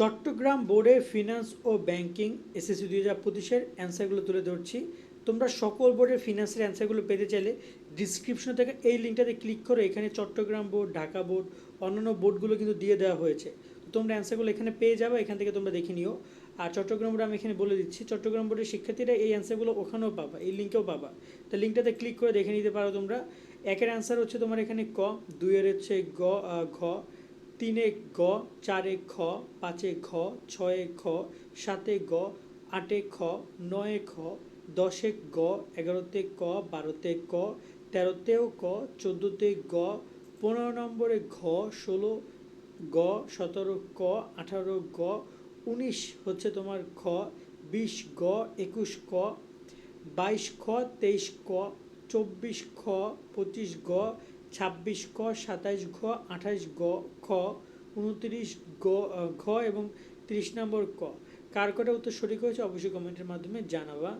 চট্টগ্রাম বোর্ডে ফিনান্স ও banking SSC দুই হাজার পঁচিশের অ্যান্সারগুলো তুলে ধরছি। তোমরা সকল বোর্ডের ফিনান্সের অ্যান্সারগুলো পেতে চাইলে ডিসক্রিপশন থেকে এই লিঙ্কটাতে ক্লিক করে। এখানে চট্টগ্রাম বোর্ড, ঢাকা বোর্ড, অন্যান্য বোর্ডগুলো কিন্তু দিয়ে দেওয়া হয়েছে। তো তোমরা অ্যান্সারগুলো এখানে পেয়ে যাবে, এখান থেকে তোমরা দেখে নিও। আর চট্টগ্রাম বোর্ড আমি এখানে বলে দিচ্ছি, চট্টগ্রাম বোর্ডের শিক্ষার্থীরা এই অ্যান্সারগুলো ওখানেও পাবা, এই লিঙ্কেও পাবা। তো লিঙ্কটাতে ক্লিক করে দেখে নিতে পারো তোমরা। একের অ্যান্সার হচ্ছে তোমার এখানে ক, দুইয়ের হচ্ছে গ ঘ। তিনে গ, চারে খ, পাঁচে খ ছয়ে খ সাতে গ, আটে খ, নয়ে খ দশে গ, এগারোতে ক, বারোতে ক, তেরোতেও ক, চোদ্দোতে গ, পনেরো নম্বরে ঘ, ষোলো গ, সতেরো ক, আঠারো গ, উনিশ হচ্ছে তোমার খ, বিশ গ, একুশ ক, বাইশ খ, তেইশ ক, চব্বিশ খ, পঁচিশ গ ছাব্বিশ ক, সাতাইশ ঘ, আঠাইশ গ, খ, উনত্রিশ গ ঘ এবং তিরিশ নম্বর ক। কার কটা উত্তর সঠিক হয়েছে অবশ্যই কমেন্টের মাধ্যমে জানাবা।